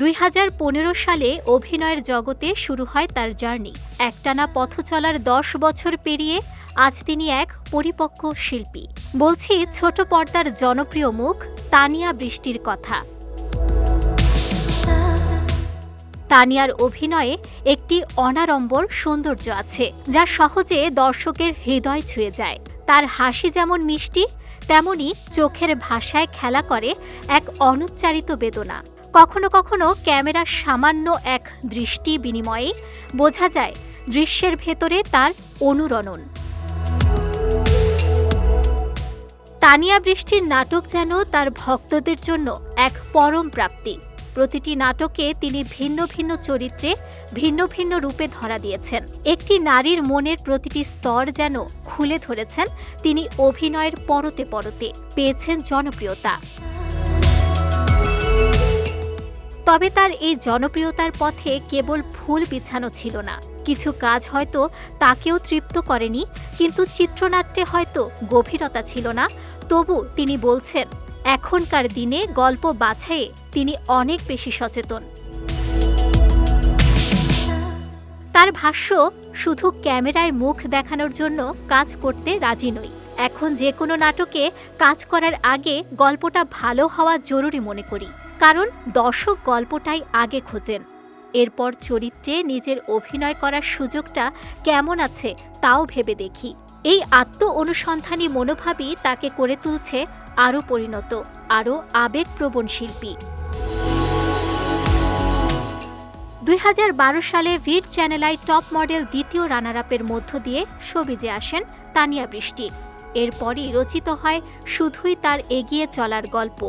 দুই হাজার পনেরো সালে অভিনয়ের জগতে শুরু হয় তার জার্নি। একটানা পথ চলার দশ বছর পেরিয়ে আজ তিনি এক পরিপক্ক শিল্পী। বলছি, ছোট পর্দার জনপ্রিয় মুখ তানিয়া বৃষ্টির কথা। তানিয়ার অভিনয়ে একটি অনাড়ম্বর সৌন্দর্য আছে, যা সহজে দর্শকের হৃদয় ছুঁয়ে যায়। তার হাসি যেমন মিষ্টি, তেমনি চোখের ভাষায় খেলা করে এক অনুচ্চারিত বেদনা। কখনো কখনো ক্যামেরার সামান্য এক দৃষ্টি বিনিময়ে বোঝা যায় দৃশ্যের ভেতরে তার অনুরণন। তানিয়া বৃষ্টির নাটক যেন তার ভক্তদের জন্য এক পরম প্রাপ্তি। প্রতিটি নাটকে তিনি ভিন্ন ভিন্ন চরিত্রে ভিন্ন ভিন্ন রূপে ধরা দিয়েছেন। একটি নারীর মনের প্রতিটি স্তর যেন খুলে ধরেছেন তিনি অভিনয়ের পরতে পরতে, পেয়েছেন জনপ্রিয়তা। তবে তার এই জনপ্রিয়তার পথে কেবল ফুল বিছানো ছিল না। কিছু কাজ হয়তো তাকেও তৃপ্ত করেনি, কিন্তু চিত্রনাট্যে হয়তো গভীরতা ছিল না। তবু তিনি বলছেন, এখনকার দিনে গল্প বাছাইয়ে তিনি অনেক বেশি সচেতন। তার ভাষ্য, শুধু ক্যামেরায় মুখ দেখানোর জন্য কাজ করতে রাজি নই। এখন যে কোনো নাটকে কাজ করার আগে গল্পটা ভালো হওয়া জরুরি মনে করি। কারণ দর্শক গল্পটাই আগে খোঁজেন। এরপর চরিত্রে নিজের অভিনয় করার সুযোগটা কেমন আছে তাও ভেবে দেখি। এই আত্ম অনুসন্ধানী মনোভাবই তাকে করে তুলছে আরও পরিণত, আরও আবেগপ্রবণ শিল্পী। দুই হাজার বারো সালে ভিড চ্যানেলায় টপ মডেল দ্বিতীয় রানার আপের মধ্য দিয়ে সবিজে আসেন তানিয়া বৃষ্টি। এরপরই রচিত হয় শুধুই তার এগিয়ে চলার গল্প।